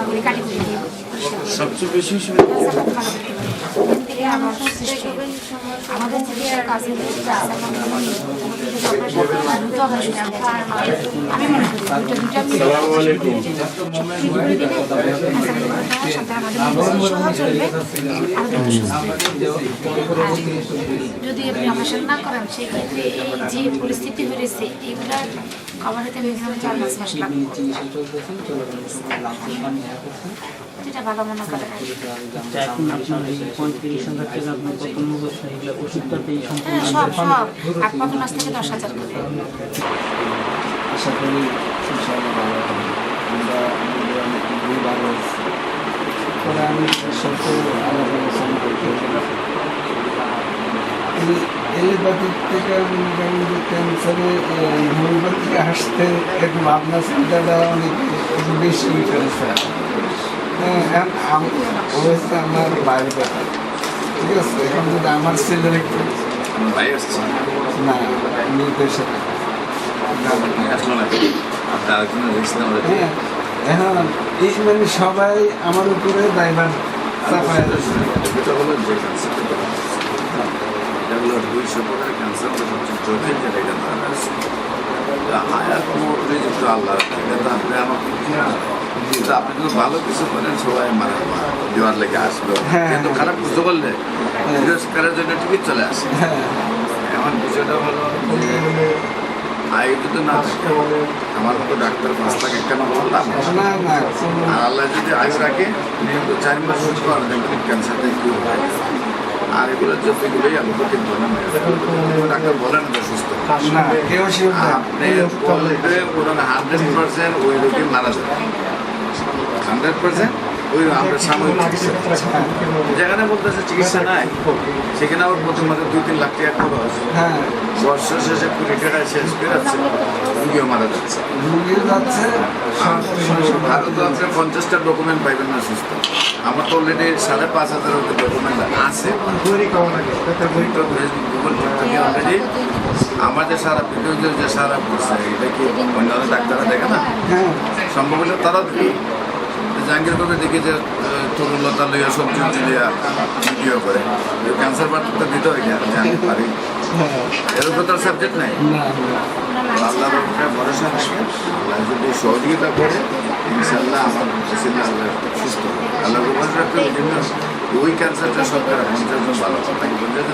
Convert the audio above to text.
করে কাটি দিয়ে সবচেয়ে বেশি। আমাদের থেকে কাজে যদি আপনি অপারেশন না করেন সেই ক্ষেত্রে এই যে পরিস্থিতি হয়েছে এগুলার কভার হতে মিনিমাম চার পাঁচ মাস লাগবে যেটা ভালো মনে করে। আচ্ছা, এখন আপনার এই পঁয়ত্রিশ হাজার টাকা আপনার প্রথম অবস্থা এগুলো ওষুধটাতেই হ্যাঁ সম্পূর্ণ সব সব। আট প্রথম মাস থেকে দশ হাজার করে। আশা করি ইনশাআল্লাহ ভালো হবে। আমরা আমাদের অনেক খুবই ভালো আছি পরে আমি সত্য আলাপ আলোচনা করতে এলিপ্যাথিক থেকে যে ক্যান্সারে হোমিওপ্যাথি আসতে একটু ভাবনা চিন্তাটা অনেক বেশি করেছে হ্যাঁ এখন ও হচ্ছে আমার বাইরে কথা। ঠিক আছে এখন যদি আমার ছেলের একটু না হ্যাঁ এখন এই মানে সবাই আমার উপরে দায়ভার চাপায় দুইশো ক্যান্সার আয়াত মধ্যে যেহেতু আল্লাহ আমাকে কিন্তু আপনি যদি ভালো কিছু করেন সবাই মানে দেওয়ার লেগে আসবে। হ্যাঁ। কিন্তু খারাপ কিছু করলে তিরস্কারের জন্য ঠিকই চলে আসে। হ্যাঁ এখন বিষয়টা হলো যে না আমার মতো ডাক্তার পাঁচ লাখ কেন বললাম? আর আল্লাহ যদি আয়ু রাখে নিয়মিত চার মাস সুস্থ করেন দেখবেন হয়। আর এগুলো যতগুলোই আমি কঠিন ধরনের ডাক্তার বলেন যে সুস্থ। আপনি বলবে পুরো হান্ড্রেড পার্সেন্ট ওই রোগী মারা যাবে। পার্সেন্ট ওই আমরা সাময়িক চিকিৎসা যেখানে বলতেছে চিকিৎসা নাই সেখানে আবার প্রতি মাসে দুই তিন লাখ টাকা খরচ। হ্যাঁ। বর্ষা শেষে কুড়ি টাকা শেষ বেরোচ্ছে রুগীও মারা যাচ্ছে। ভারত আপনি পঞ্চাশটা ডকুমেন্ট পাইবেন না সুস্থ। আমার তো অলরেডি সাড়ে পাঁচ হাজার ডকুমেন্ট আছে। অলরেডি আমাদের সারা পৃথিবীতে যে সারা পড়ছে এটা কি অন্যান্য ডাক্তাররা দেখে না? হ্যাঁ। সম্ভব হলে তারা জাহাঙ্গীর কবে দেখি যে আহ, তরুণলতা লইয়া সবজি উবজি লইয়া ভিডিও করে। ক্যান্সার বার্তা দিতে হয় জানি পারি। এর উপর তার সাবজেক্ট নাই? না উপরে ভরসা আল্লাহ যদি সহযোগিতা করে ইনশাল্লাহ আমার আল্লাহ সুস্থ। আল্লাহর উপরে রাখতে ওই ক্যান্সারটা সরকার পঞ্চাশ জন ভালো তাকে পঞ্চাশ